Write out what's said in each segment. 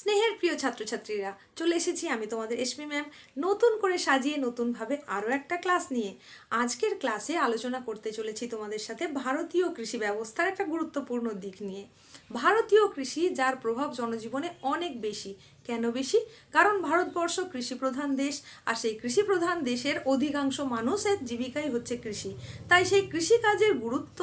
স্নেহের প্রিয় ছাত্রছাত্রীরা, চলে এসেছি আমি তোমাদের এসপি ম্যাম নতুন করে সাজিয়ে নতুনভাবে আরও একটা ক্লাস নিয়ে। আজকের ক্লাসে আলোচনা করতে চলেছি তোমাদের সাথে ভারতীয় কৃষি ব্যবস্থার একটা গুরুত্বপূর্ণ দিক নিয়ে। ভারতীয় কৃষি যার প্রভাব জনজীবনে অনেক বেশি কেন বেশি? কারণ ভারতবর্ষ কৃষি প্রধান দেশ, আর সেই কৃষি প্রধান দেশের অধিকাংশ মানুষের জীবিকাই হচ্ছে কৃষি। তাই সেই কৃষিকাজের গুরুত্ব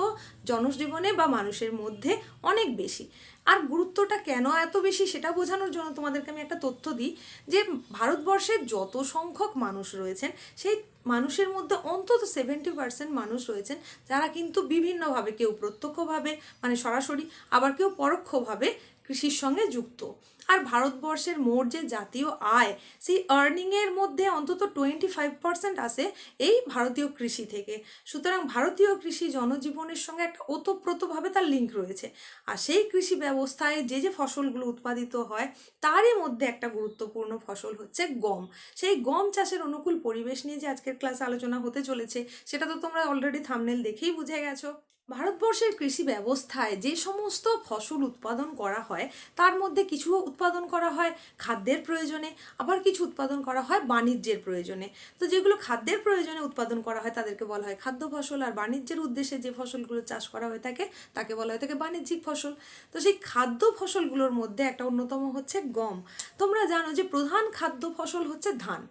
জনজীবনে বা মানুষের মধ্যে অনেক বেশি। আর গুরুত্বটা কেন এত বেশি সেটা বোঝানোর জন্য তোমাদেরকে আমি একটা তথ্য দিই, যে ভারতবর্ষের যত সংখ্যক মানুষ রয়েছেন, সেই মানুষের মধ্যে অন্তত সেভেন্টি পার্সেন্ট মানুষ রয়েছেন, যারা কিন্তু বিভিন্নভাবে কেউ প্রত্যক্ষভাবে মানে সরাসরি, আবার কেউ পরোক্ষভাবে কৃষির সঙ্গে যুক্ত। আর ভারতবর্ষের মোট যে জাতীয় আয়, সেই আর্নিংয়ের মধ্যে অন্তত টোয়েন্টি ফাইভ পার্সেন্ট আসে এই ভারতীয় কৃষি থেকে। সুতরাং ভারতীয় কৃষি জনজীবনের সঙ্গে একটা ওতপ্রোতভাবে তার লিঙ্ক রয়েছে। আর সেই কৃষি ব্যবস্থায় যে যে ফসলগুলো উৎপাদিত হয়, তারই মধ্যে একটা গুরুত্বপূর্ণ ফসল হচ্ছে গম। সেই গম চাষের অনুকূল পরিবেশ নিয়ে যে আজকের ক্লাসে আলোচনা হতে চলেছে, সেটা তো তোমরা অলরেডি থামনেল দেখেই বুঝে গেছো। ভারতবর্ষের কৃষি ব্যবস্থায় যে সমস্ত ফসল উৎপাদন করা হয়, তার মধ্যে কিছু উৎপাদন করা হয় খাদ্যের প্রয়োজনে, আবার কিছু উৎপাদন করা হয় বাণিজ্যের প্রয়োজনে। তো যেগুলো খাদ্যের প্রয়োজনে উৎপাদন করা হয়, তাদেরকে বলা হয় খাদ্য ফসল। আর বাণিজ্যের উদ্দেশ্যে যে ফসলগুলো চাষ করা হয়ে থাকে, তাকে বলা হয়ে থাকে বাণিজ্যিক ফসল। তো সেই খাদ্য ফসলগুলোর মধ্যে একটা অন্যতম হচ্ছে গম। তোমরা জানো যে প্রধান খাদ্য ফসল হচ্ছে ধান।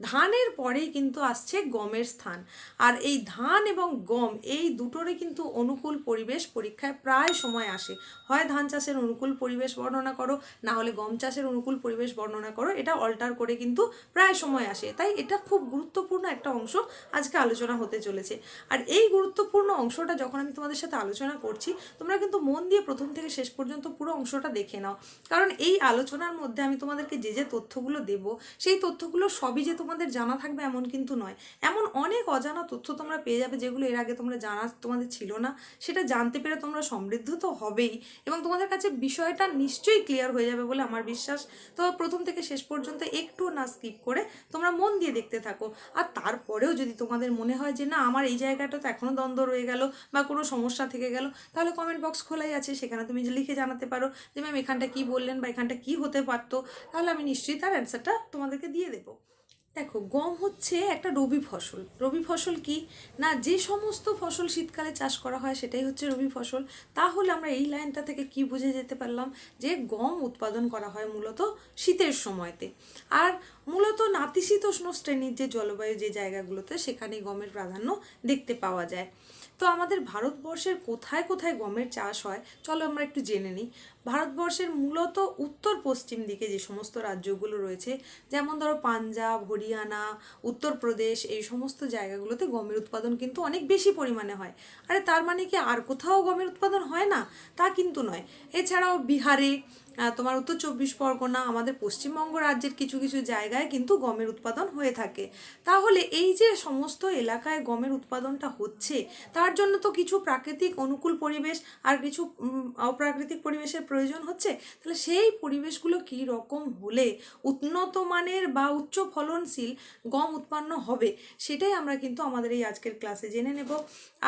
ধানের পরেই কিন্তু আসছে গমের স্থান। আর এই ধান এবং গম এই দুটোরই কিন্তু অনুকূল পরিবেশ পরীক্ষায় প্রায় সময় আসে। হয় ধান চাষের অনুকূল পরিবেশ বর্ণনা করো, না হলে গম চাষের অনুকূল পরিবেশ বর্ণনা করো, এটা অল্টার করে কিন্তু প্রায় সময় আসে। তাই এটা খুব গুরুত্বপূর্ণ একটা অংশ আজকে আলোচনা হতে চলেছে। আর এই গুরুত্বপূর্ণ অংশটা যখন আমি তোমাদের সাথে আলোচনা করছি, তোমরা কিন্তু মন দিয়ে প্রথম থেকে শেষ পর্যন্ত পুরো অংশটা দেখে নাও। কারণ এই আলোচনার মধ্যে আমি তোমাদেরকে যে যে তথ্যগুলো দেব, সেই তথ্যগুলো সবই যে তোমাদের জানা থাকবে এমন কিন্তু নয়। এমন অনেক অজানা তথ্য তোমরা পেয়ে যাবে যেগুলো এর আগে তোমরা জানা তোমাদের ছিল না। সেটা জানতে পেরে তোমরা সমৃদ্ধ তো হবেই এবং তোমাদের কাছে বিষয়টা নিশ্চয়ই ক্লিয়ার হয়ে যাবে বলে আমার বিশ্বাস। তো প্রথম থেকে শেষ পর্যন্ত একটু না স্কিপ করে তোমরা মন দিয়ে দেখতে থাকো। আর তারপরেও যদি তোমাদের মনে হয় যে না, আমার এই জায়গাটা তো এখনও দ্বন্দ্ব রয়ে গেল বা কোনো সমস্যা থেকে গেল, তাহলে কমেন্ট বক্স খোলাই আছে। সেখানে তুমি লিখে জানাতে পারো যে ম্যাম এখানটা কী বললেন বা এখানটা কী হতে পারতো, তাহলে আমি নিশ্চয়ই তার অ্যান্সারটা তোমাদেরকে দিয়ে দেবো। দেখো, গম হচ্ছে একটা রবি ফসল। রবি ফসল কি? না, যে সমস্ত ফসল শীতকালে চাষ করা হয় সেটাই হচ্ছে রবি ফসল। তাহলে আমরা এই লাইনটা থেকে কি বুঝে যেতে পারলাম? যে গম উৎপাদন করা হয় মূলত শীতের সময়তে। আর মূলত নাতিশীতোষ্ণ শ্রেণির যে জলবায়ু যে জায়গাগুলোতে সেখানে গমের প্রাধান্য দেখতে পাওয়া যায়। তো আমাদের ভারতবর্ষের কোথায় কোথায় গমের চাষ হয়, চলো আমরা একটু জেনে নিই। ভারতবর্ষের মূলত উত্তর পশ্চিম দিকে যে সমস্ত রাজ্যগুলো রয়েছে, যেমন ধরো পাঞ্জাব, হরিয়ানা, উত্তরপ্রদেশ, এই সমস্ত জায়গাগুলোতে গমের উৎপাদন কিন্তু অনেক বেশি পরিমাণে হয়। আরে তার মানে কি আর কোথাও গমের উৎপাদন হয় না? তা কিন্তু নয়। এছাড়াও বিহারে তোমার উত্তর চব্বিশ পরগনা, আমাদের পশ্চিমবঙ্গ রাজ্যের কিছু কিছু জায়গায় কিন্তু গমের উৎপাদন হয়ে থাকে। তাহলে এই যে সমস্ত এলাকায় গমের উৎপাদনটা হচ্ছে, তার জন্য তো কিছু প্রাকৃতিক অনুকূল পরিবেশ আর কিছু অপ্রাকৃতিক পরিবেশের প্রয়োজন হচ্ছে। তাহলে সেই পরিবেশগুলো কী রকম হলে উন্নত মানের বা উচ্চ ফলনশীল গম উৎপন্ন হবে, সেটাই আমরা কিন্তু আমাদের এই আজকের ক্লাসে জেনে নেব।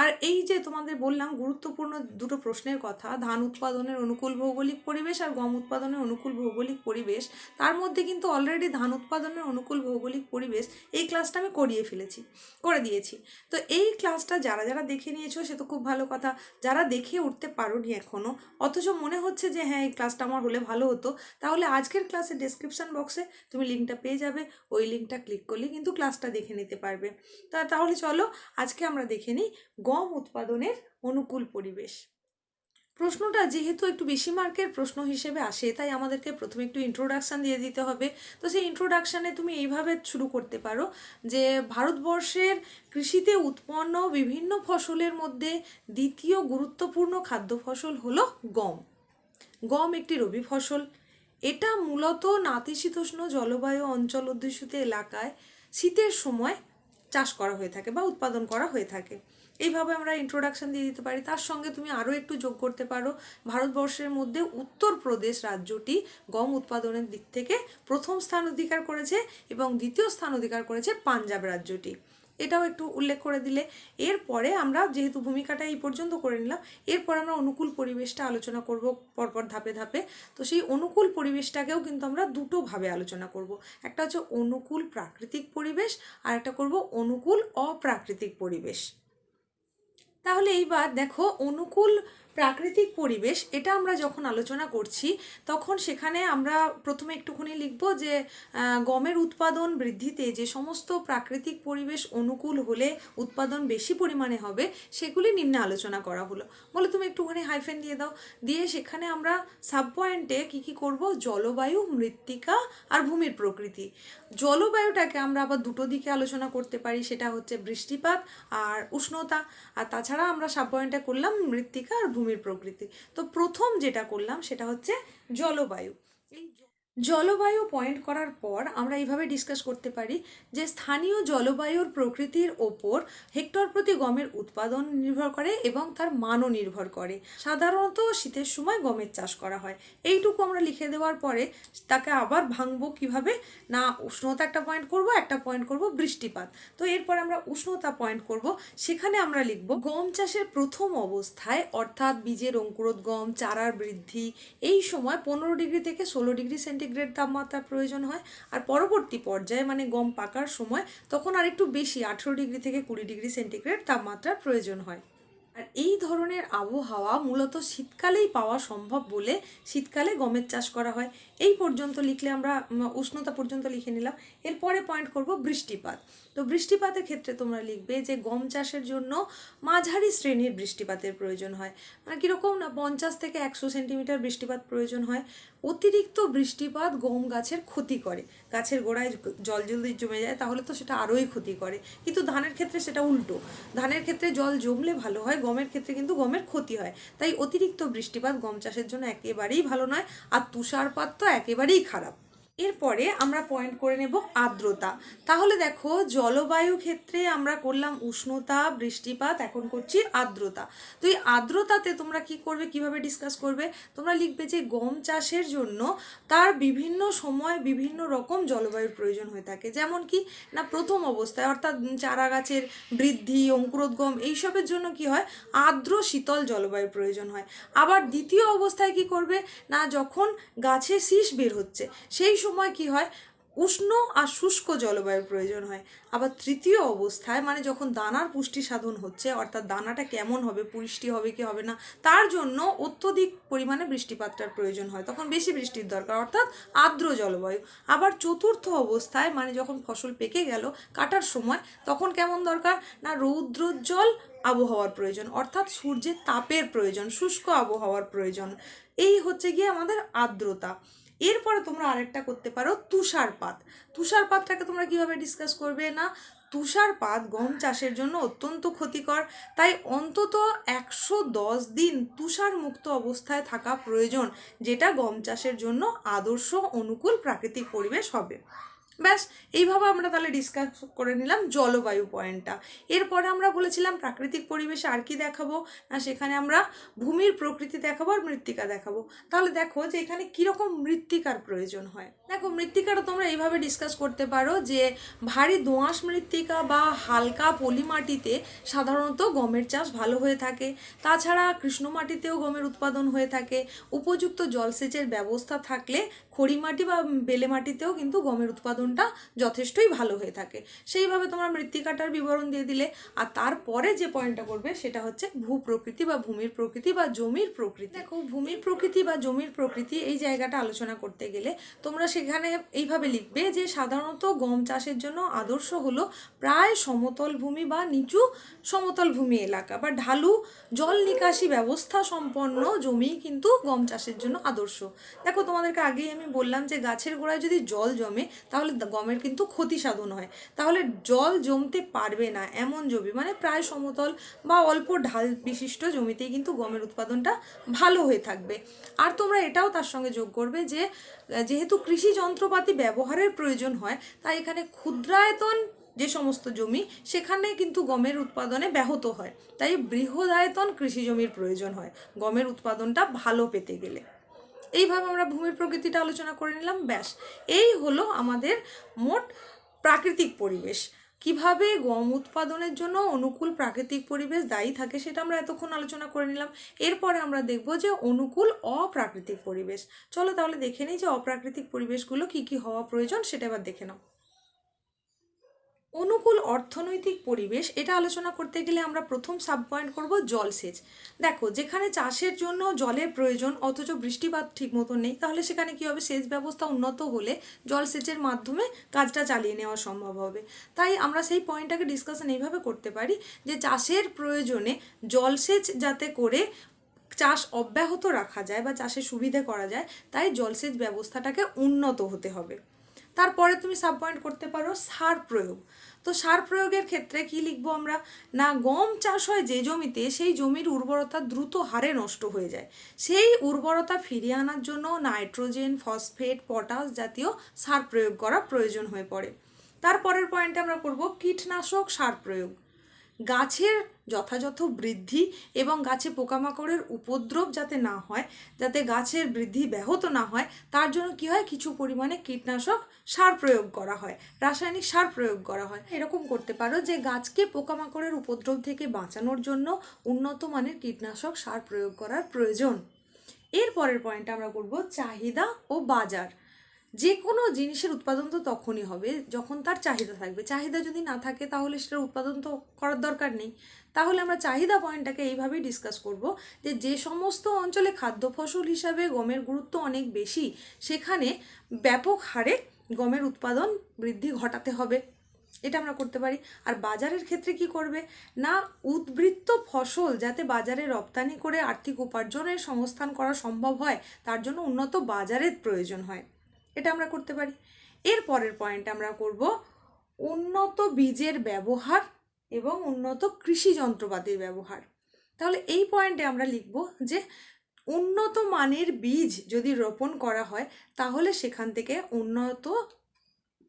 আর এই যে তোমাদের বললাম, গুরুত্বপূর্ণ দুটো প্রশ্নের কথা, ধান উৎপাদনের অনুকূল ভৌগোলিক পরিবেশ আর গম উৎপাদনের অনুকূল ভৌগোলিক পরিবেশ, তার মধ্যে কিন্তু অলরেডি ধান উৎপাদনের অনুকূল ভৌগোলিক পরিবেশ, এই ক্লাসটা আমি করিয়ে ফেলেছি, করে দিয়েছি। তো এই ক্লাসটা যারা যারা দেখে নিয়েছো, সে তো খুব ভালো কথা, যারা দেখে উঠতে পারোনি এখনও অথচ মনে হচ্ছে যে হ্যাঁ এই ক্লাসটা আমার হলে ভালো হতো, তাহলে আজকের ক্লাসের ডেসক্রিপশন বক্সে তুমি লিঙ্কটা পেয়ে যাবে, ওই লিঙ্কটা ক্লিক করলে কিন্তু ক্লাসটা দেখে নিতে পারবে। তা, তাহলে চলো, আজকে আমরা দেখে নিই গম উৎপাদনের অনুকূল পরিবেশ। প্রশ্নটা যেহেতু একটু বেশি মার্কের প্রশ্ন হিসেবে আসে, তাই আমাদেরকে প্রথমে একটু ইন্ট্রোডাকশান দিয়ে দিতে হবে। তো সেই ইন্ট্রোডাকশানে তুমি এইভাবে শুরু করতে পারো যে, ভারতবর্ষের কৃষিতে উৎপন্ন বিভিন্ন ফসলের মধ্যে দ্বিতীয় গুরুত্বপূর্ণ খাদ্য ফসল হলো গম। গম একটি রবি ফসল। এটা মূলত নাতিশীতোষ্ণ জলবায়ু অঞ্চল অধ্যুষিত এলাকায় শীতের সময় চাষ করা হয়ে থাকে বা উৎপাদন করা হয়ে থাকে। এইভাবে আমরা ইন্ট্রোডাকশান দিয়ে দিতে পারি। তার সঙ্গে তুমি আরও একটু যোগ করতে পারো। ভারতবর্ষের মধ্যে উত্তরপ্রদেশ রাজ্যটি গম উৎপাদনের দিক থেকে প্রথম স্থান অধিকার করেছে এবং দ্বিতীয় স্থান অধিকার করেছে পাঞ্জাব রাজ্যটি। এটাও একটু উল্লেখ করে দিলে। এরপরে আমরা যেহেতু ভূমিকাটা এই পর্যন্ত করে নিলাম, এরপর আমরা অনুকূল পরিবেশটা আলোচনা করব পরপর ধাপে ধাপে। তো সেই অনুকূল পরিবেশটাকেও কিন্তু আমরা দুটোভাবে আলোচনা করব। একটা হচ্ছে অনুকূল প্রাকৃতিক পরিবেশ, আর একটা করব অনুকূল অপ্রাকৃতিক পরিবেশ। তাহলে এইবার দেখো, অনুকূল প্রাকৃতিক পরিবেশ, এটা আমরা যখন আলোচনা করছি, তখন সেখানে আমরা প্রথমে একটুখানি লিখব যে গমের উৎপাদন বৃদ্ধিতে যে সমস্ত প্রাকৃতিক পরিবেশ অনুকূল হলে উৎপাদন বেশি পরিমাণে হবে, সেগুলি নিম্নে আলোচনা করা হলো। বলে তুমি একটুখানি হাইফেন দিয়ে দাও। দিয়ে সেখানে আমরা সাব পয়েন্টে কী কী করব? জলবায়ু, মৃত্তিকা আর ভূমির প্রকৃতি। জলবায়ুটাকে আমরা আবার দুটো দিকে আলোচনা করতে পারি, সেটা হচ্ছে বৃষ্টিপাত আর উষ্ণতা। আর তাছাড়া আমরা সাব পয়েন্টে করলাম মৃত্তিকা আর ভূমির প্রকৃতি। তো প্রথম যেটা করলাম সেটা হচ্ছে জলবায়ু। এই জলবায়ু পয়েন্ট করার পর আমরা এইভাবে ডিসকাস করতে পারি যে স্থানীয় জলবায়ুর প্রকৃতির ওপর হেক্টর প্রতি গমের উৎপাদন নির্ভর করে এবং তার মানও নির্ভর করে। সাধারণত শীতের সময় গমের চাষ করা হয়। এইটুকু আমরা লিখে দেওয়ার পরে তাকে আবার ভাঙবো কীভাবে? না, উষ্ণতা একটা পয়েন্ট করব, একটা পয়েন্ট করব, বৃষ্টিপাত। তো এরপর আমরা উষ্ণতা পয়েন্ট করব। সেখানে আমরা লিখব, গম চাষের প্রথম অবস্থায় অর্থাৎ বীজের অঙ্কুরোদ্গম, চারার বৃদ্ধি, এই সময় পনেরো ডিগ্রি থেকে ষোলো ডিগ্রি সেন্টিগ্রেড তাপমাত্রার প্রয়োজন হয়। আর পরবর্তী পর্যায়ে মানে গম পাকার সময় তখন আর একটু বেশি আঠেরো ডিগ্রি থেকে কুড়ি ডিগ্রি সেন্টিগ্রেড তাপমাত্রার প্রয়োজন হয়। আর এই ধরনের আবহাওয়া মূলত শীতকালেই পাওয়া সম্ভব বলে শীতকালে গমের চাষ করা হয়। এই পর্যন্ত লিখলে আমরা উষ্ণতা পর্যন্ত লিখে নিলাম। এরপরে পয়েন্ট করব বৃষ্টিপাত। তো বৃষ্টিপাতের ক্ষেত্রে তোমরা লিখবে যে গম চাষের জন্য মাঝারি শ্রেণির বৃষ্টিপাতের প্রয়োজন হয়। মানে কীরকম না, পঞ্চাশ থেকে একশো সেন্টিমিটার বৃষ্টিপাত প্রয়োজন হয়। অতিরিক্ত বৃষ্টিপাত গম গাছের ক্ষতি করে। গাছের গোড়ায় জল জলদি জমে যায়, তাহলে তো সেটা আরোই ক্ষতি করে। কিন্তু ধানের ক্ষেত্রে সেটা উল্টো। ধানের ক্ষেত্রে জল জমলে ভালো হয়, গমের ক্ষেত্রে কিন্তু গমের ক্ষতি হয়। তাই অতিরিক্ত বৃষ্টিপাত গম চাষের জন্য একেবারেই ভালো নয়, আর তুষারপাত তো একেবারেই খারাপ। এরপরে আমরা পয়েন্ট করে নেব আর্দ্রতা। তাহলে দেখো, জলবায়ু ক্ষেত্রে আমরা করলাম উষ্ণতা, বৃষ্টিপাত, এখন করছি আর্দ্রতা। তো এই আর্দ্রতাতে তোমরা কি করবে, কীভাবে ডিসকাস করবে? তোমরা লিখবে যে গম চাষের জন্য তার বিভিন্ন সময় বিভিন্ন রকম জলবায়ুর প্রয়োজন হয়ে থাকে। যেমন কি, না, প্রথম অবস্থায়, অর্থাৎ চারা গাছের বৃদ্ধি, অঙ্কুরোদ্গম এইসবের জন্য কি হয়? আর্দ্র শীতল জলবায়ুর প্রয়োজন হয়। আবার দ্বিতীয় অবস্থায় কি করবে? না, যখন গাছে শীষ বের হচ্ছে, সেই সময় কি হয়? উষ্ণ আর শুষ্ক জলবায়ুর প্রয়োজন হয়। আবার তৃতীয় অবস্থায় মানে যখন দানার পুষ্টি সাধন হচ্ছে, অর্থাৎ দানাটা কেমন হবে, পুষ্টি হবে কি হবে না, তার জন্য অত্যধিক পরিমাণে বৃষ্টিপাতটার প্রয়োজন হয়। তখন বেশি বৃষ্টির দরকার, অর্থাৎ আর্দ্র জলবায়ু। আবার চতুর্থ অবস্থায় মানে যখন ফসল পেকে গেল, কাটার সময়, তখন কেমন দরকার? না, রৌদ্রোজ্জ্বল আবহাওয়ার প্রয়োজন, অর্থাৎ সূর্যের তাপের প্রয়োজন, শুষ্ক আবহাওয়ার প্রয়োজন। এই হচ্ছে গিয়ে আমাদের আর্দ্রতা। এরপরে তোমরা আরেকটা করতে পারো তুষারপাত। তুষারপাতটাকে তোমরা কীভাবে ডিসকাস করবে না? তুষারপাত গম চাষের জন্য অত্যন্ত ক্ষতিকর, তাই অন্তত একশো দশ দিন তুষারমুক্ত অবস্থায় থাকা প্রয়োজন, যেটা গম চাষের জন্য আদর্শ, অনুকূল প্রাকৃতিক পরিবেশ হবে। ব্যাস, এইভাবে আমরা তাহলে ডিসকাস করে নিলাম জলবায়ু পয়েন্টটা এরপরে আমরা বলেছিলাম প্রাকৃতিক পরিবেশে আর কি দেখাবো না সেখানে আমরা ভূমির প্রকৃতি দেখাবো আর মৃত্তিকা দেখাবো। তাহলে দেখো যে এখানে কীরকম মৃত্তিকার প্রয়োজন হয়। দেখো, মৃত্তিকাটা তোমরা এইভাবে ডিসকাস করতে পারো যে ভারী দোঁয়াশ মৃত্তিকা বা হালকা পলি মাটিতে সাধারণত গমের চাষ ভালো হয়ে থাকে। তাছাড়া কৃষ্ণ মাটিতেও গমের উৎপাদন হয়ে থাকে। উপযুক্ত জলসেচের ব্যবস্থা থাকলে খড়ি মাটি বা বেলে মাটিতেও কিন্তু গমের উৎপাদনটা যথেষ্টই ভালো হয়ে থাকে। সেইভাবে তোমরা মৃত্তিকাটার বিবরণ দিয়ে দিলে আর তারপরে যে পয়েন্টটা করবে সেটা হচ্ছে ভূ প্রকৃতি বা ভূমির প্রকৃতি বা জমির প্রকৃতি। দেখো ভূমির প্রকৃতি বা জমির প্রকৃতি এই জায়গাটা আলোচনা করতে গেলে তোমরা সেখানে এইভাবে লিখবে যে সাধারণত গম চাষের জন্য আদর্শ হলো প্রায় সমতল ভূমি বা নিচু সমতল ভূমি এলাকা বা ঢালু জল নিকাশি ব্যবস্থা সম্পন্ন জমি কিন্তু গম চাষের জন্য আদর্শ। দেখো তোমাদেরকে আগেই আমি বললাম যে গাছের গোড়ায় যদি জল জমে, তাহলে গমের কিন্তু ক্ষতি সাধন হয়। তাহলে জল জমতে পারবে না এমন জমি। মানে প্রায় সমতল বা অল্প ঢাল বিশিষ্ট জমিতেই কিন্তু গমের উৎপাদনটা ভালো হয়ে থাকবে। আর তোমরা এটাও তার সঙ্গে যোগ করবে যে যেহেতু কৃষি যন্ত্রপাতি ব্যবহারের প্রয়োজন হয়, তাই এখানে ক্ষুদ্রায়তন যে সমস্ত জমি, সেখানে কিন্তু গমের উৎপাদনে ব্যাহত হয়। তাই বৃহদায়তন কৃষি জমির প্রয়োজন হয় গমের উৎপাদনটা ভালো পেতে গেলে। এইভাবে আমরা ভূমির প্রকৃতিটা আলোচনা করে নিলাম, ব্যাস। এই হলো আমাদের মোট প্রাকৃতিক পরিবেশ। কীভাবে গম উৎপাদনের জন্য অনুকূল প্রাকৃতিক পরিবেশ দায়ী থাকে সেটা আমরা এতক্ষণ আলোচনা করে নিলাম। এরপরে আমরা দেখব যে অনুকূল অপ্রাকৃতিক পরিবেশ। চলো তাহলে দেখে নিই যে অপ্রাকৃতিক পরিবেশগুলো কি কি হওয়া প্রয়োজন, সেটা এবার দেখে নাও। অনুকূল অর্থনৈতিক পরিবেশ, এটা আলোচনা করতে গেলে আমরা প্রথম সাব পয়েন্ট করব জলসেচ দেখো, যেখানে চাষের জন্য জলের প্রয়োজন, অথচ বৃষ্টিপাত ঠিক মতো নেই, তাহলে সেখানে কি হবে? সেচ ব্যবস্থা উন্নত হলে জলসেচের মাধ্যমে কাজটা চালিয়ে নেওয়া সম্ভব হবে। তাই আমরা সেই পয়েন্টটাকে ডিসকাশন এইভাবে করতে পারি যে চাষের প্রয়োজনে জলসেচ যাতে করে চাষ অব্যাহত রাখা যায় বা চাষের সুবিধে করা যায়, তাই জলসেচ ব্যবস্থাটাকে উন্নত হতে হবে। তারপরে তুমি সাব পয়েন্ট করতে পারো সার প্রয়োগ। তো সার প্রয়োগের ক্ষেত্রে কি লিখব আমরা? না, গম চাষ হয় যে জমিতে সেই জমির উর্বরতা দ্রুত হারে নষ্ট হয়ে যায়। সেই উর্বরতা ফিরিয়ে আনার জন্য নাইট্রোজেন, ফসফেট, পটাশ জাতীয় সার প্রয়োগ করা প্রয়োজন হয়ে পড়ে। তারপরের পয়েন্টে আমরা করব কীটনাশক সার প্রয়োগ। গাছের যথাযথ বৃদ্ধি এবং গাছে পোকামাকড়ের উপদ্রব যাতে না হয়, যাতে গাছের বৃদ্ধি ব্যাহত না হয়, তার জন্য কি হয়? কিছু পরিমাণে কীটনাশক সার প্রয়োগ করা হয়, রাসায়নিক সার প্রয়োগ করা হয়। এরকম করতে পারো যে গাছকে পোকামাকড়ের উপদ্রব থেকে বাঁচানোর জন্য উন্নত মানের কীটনাশক সার প্রয়োগ করার প্রয়োজন। এর পরের পয়েন্ট আমরা করব চাহিদা ও বাজার। যে কোনো জিনিসের উৎপাদন তো তখনই হবে, যখন তার চাহিদা থাকবে। চাহিদা যদি না থাকে তাহলে সেটার উৎপাদন তো করার দরকার নেই। তাহলে আমরা চাহিদা পয়েন্টটাকে এইভাবেই ডিসকাস করব যে যে সমস্ত অঞ্চলে খাদ্য ফসল হিসাবে গমের গুরুত্ব অনেক বেশি, সেখানে ব্যাপক হারে গমের উৎপাদন বৃদ্ধি ঘটাতে হবে। এটা আমরা করতে পারি। আর বাজারের ক্ষেত্রে কি করবে? না, উদ্বৃত্ত ফসল যাতে বাজারে রপ্তানি করে আর্থিক উপার্জনের সংস্থান করা সম্ভব হয়, তার জন্য উন্নত বাজারের প্রয়োজন হয়। এটা আমরা করতে পারি। এর পরের পয়েন্ট আমরা করব উন্নত বীজের ব্যবহার এবং উন্নত কৃষি যন্ত্রপাতির ব্যবহার। তাহলে এই পয়েন্টে আমরা লিখব যে উন্নত মানের বীজ যদি রোপণ করা হয়, তাহলে সেখান থেকে উন্নত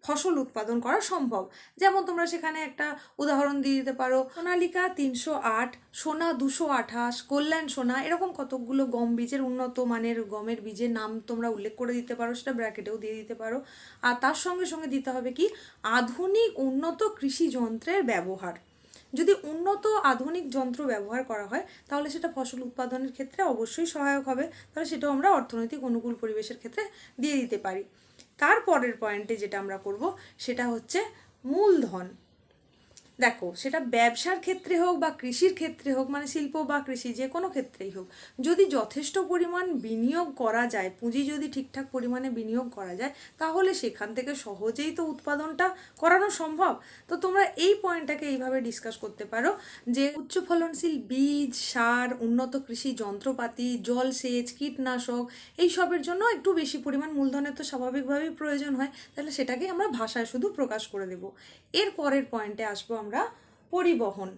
ফসল উৎপাদন করা সম্ভব। যেমন তোমরা সেখানে একটা উদাহরণ দিয়ে দিতে পারো, সোনালিকা তিনশো আট, সোনা দুশো আঠাশ, কল্যাণ সোনা, এরকম কতকগুলো গম বীজের উন্নত মানের গমের বীজের নাম তোমরা উল্লেখ করে দিতে পারো, সেটা ব্র্যাকেটেও দিয়ে দিতে পারো। আর তার সঙ্গে সঙ্গে দিতে হবে কি? আধুনিক উন্নত কৃষি যন্ত্রের ব্যবহার। যদি উন্নত আধুনিক যন্ত্র ব্যবহার করা হয়, তাহলে সেটা ফসল উৎপাদনের ক্ষেত্রে অবশ্যই সহায়ক হবে। তাহলে সেটাও আমরা অর্থনৈতিক অনুকূল পরিবেশের ক্ষেত্রে দিয়ে দিতে পারি। তারপরের পয়েন্টে যেটা আমরা করব সেটা হচ্ছে মূলধন। দেখো, সেটা ব্যবসার ক্ষেত্রে হোক বা কৃষির ক্ষেত্রে হোক মানে শিল্প বা কৃষি, যে কোনো ক্ষেত্রেই হোক, যদি যথেষ্ট পরিমাণ বিনিয়োগ করা যায়, পুঁজি যদি ঠিকঠাক পরিমাণে বিনিয়োগ করা যায়, তাহলে সেখান থেকে সহজেই তো উৎপাদনটা করানো সম্ভব। তো তোমরা এই পয়েন্টটাকে এইভাবে ডিসকাস করতে পারো যে উচ্চ ফলনশীল বীজ, সার, উন্নত কৃষি যন্ত্রপাতি জলসেচ কীটনাশক, এইসবের জন্য একটু বেশি পরিমাণ মূলধনের তো স্বাভাবিকভাবেই প্রয়োজন হয়, তাহলে সেটাকে আমরা ভাষায় শুধু প্রকাশ করে দেব। এর পরের পয়েন্টে আসব আমরা। পরিবহন।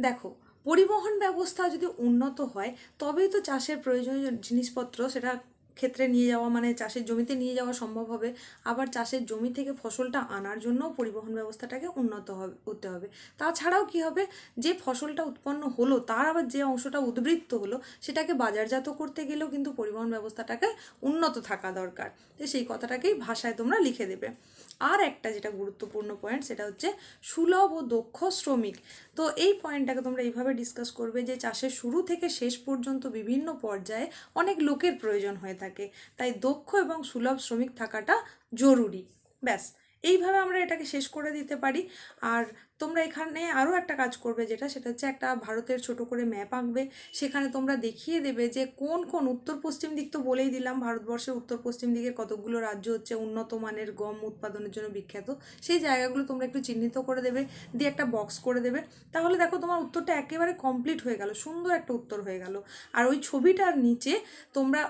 দেখো পরিবহন ব্যবস্থা যদি উন্নত হয় তবেই তো চাষের প্রয়োজনীয় জিনিসপত্র সেটা ক্ষেত্রে নিয়ে যাওয়া মানে চাষের জমিতে নিয়ে যাওয়া সম্ভব হবে। আবার চাষের জমি থেকে ফসলটা আনার জন্য পরিবহন ব্যবস্থাটাকে উন্নত হবে হতে হবে। তাছাড়াও কি হবে? যে ফসলটা উৎপন্ন হলো, তার আবার যে অংশটা উদ্বৃত্ত হলো, সেটাকে বাজারজাত করতে গেলেও কিন্তু পরিবহন ব্যবস্থাটাকে উন্নত থাকা দরকার। তো সেই কথাটাকেই ভাষায় তোমরা লিখে দেবে। আর একটা যেটা গুরুত্বপূর্ণ পয়েন্ট সেটা হচ্ছে সুলভ ও দক্ষ শ্রমিক। তো এই পয়েন্টটাকে তোমরা এইভাবে ডিসকাস করবে যে চাষের শুরু থেকে শেষ পর্যন্ত বিভিন্ন পর্যায়ে অনেক লোকের প্রয়োজন হয়ে থাকে। তাই দক্ষ এবং সুলভ শ্রমিক থাকাটা জরুরি। ব্যাস, এইভাবে আমরা এটাকে শেষ করে দিতে পারি। আর তোমরা এখানে আরও একটা কাজ করবে যেটা, সেটা হচ্ছে একটা ভারতের ছোট করে ম্যাপ আঁকবে। সেখানে তোমরা দেখিয়ে দেবে যে কোন কোন উত্তর পশ্চিম দিক তো বলেই দিলাম ভারতবর্ষের উত্তর পশ্চিম দিকে কতগুলো রাজ্য হচ্ছে উন্নত মানের গম উৎপাদনের জন্য বিখ্যাত। সেই জায়গাগুলো তোমরা একটু চিহ্নিত করে দেবে, দিয়ে একটা বক্স করে দেবে। তাহলে দেখো তোমার উত্তরটা একেবারে কমপ্লিট হয়ে গেল, সুন্দর একটা উত্তর হয়ে গেল। আর ওই ছবিটার নিচে তোমরা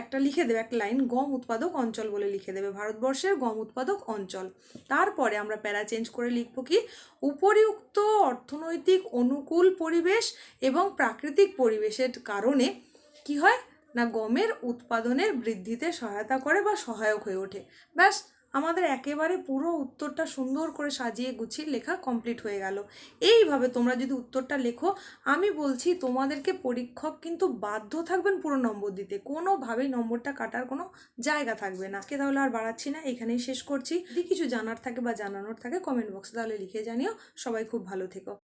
একটা লিখে দেবে একটা লাইন, গম উৎপাদক অঞ্চল বলে লিখে দেবে, ভারতবর্ষের গম উৎপাদক অঞ্চল। তারপরে আমরা প্যারা চেঞ্জ করে লিখব কি উপরিউক্ত অর্থনৈতিক অনুকূল পরিবেশ এবং প্রাকৃতিক পরিবেশের কারণে কি হয়? না গমের উৎপাদনের বৃদ্ধিতে সহায়তা করে বা সহায়ক হয়ে ওঠে। ব্যাস আমাদের একেবারে পুরো উত্তরটা সুন্দর করে সাজিয়ে গুছিয়ে লেখা কমপ্লিট হয়ে গেল। এইভাবে তোমরা যদি উত্তরটা লেখো, আমি বলছি তোমাদেরকে পরীক্ষক কিন্তু বাধ্য থাকবেন পুরো নম্বর দিতে। কোনোভাবেই নম্বরটা কাটার কোনো জায়গা থাকবে না। আজকে তাহলে আর বাড়াচ্ছি না, এখানেই শেষ করছি। যদি কিছু জানার থাকে বা জানানোর থাকে কমেন্ট বক্সে তাহলে লিখে জানিও। সবাই খুব ভালো থেকো।